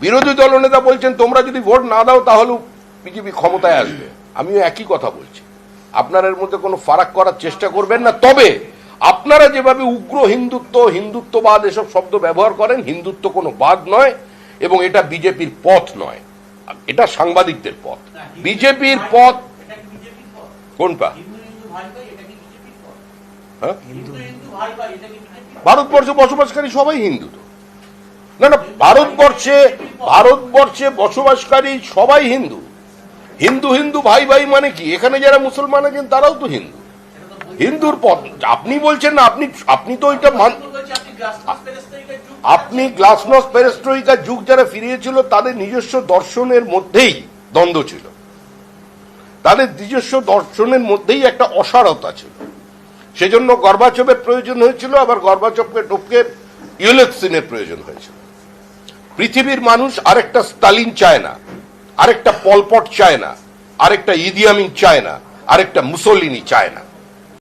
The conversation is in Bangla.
বিরোধী দলনেতা বলছেন, তোমরা যদি ভোট না দাও, তাহলে বিজেপি ক্ষমতায় আসবে। আমিও একই কথা বলছি। আপনার মধ্যে কোনো ফারাক করার চেষ্টা করবেন না। তবে আপনারা যেভাবে উগ্র হিন্দুত্ব, হিন্দুত্ববাদ এসব শব্দ ব্যবহার করেন, হিন্দুত্ব কোনো বাদ নয় এবং এটা বিজেপির পথ নয়। এটা সাংবাদিকদের পথ। বিজেপির পথ কোনটা? হ্যাঁ? ভারতবর্ষে বসবাসকারী সবাই হিন্দু তো। না না, ভারতবর্ষে ভারতবর্ষে বসবাসকারী সবাই হিন্দু। হিন্দু হিন্দু, ভাই ভাই মানে কি? এখানে যারা মুসলমান আছেন, তারাও তো হিন্দু। হিন্দুর পথ আপনি বলছেন না, আপনি আপনি তো ওইটা মান আপনি গ্লাসনস পেরেস্ট্রোইকার যুগ যারা ফিরিয়েছিল, তাদের নিজস্ব দর্শনের মধ্যেই দ্বন্দ্ব ছিল। তাদের নিজস্ব দর্শনের মধ্যেই একটা অসারতা ছিল। সেজন্য গর্বাচপের প্রয়োজন হয়েছিল, আবার গর্বাচপকে টপকে ইউলেক্সিনের প্রয়োজন হয়েছিল। পৃথিবীর মানুষ আরেকটা স্টালিন চায় না, আরেকটা পলপট চায় না, আরেকটা ইদিয়ামিন চায় না, আরেকটা মুসলিনী চায় না।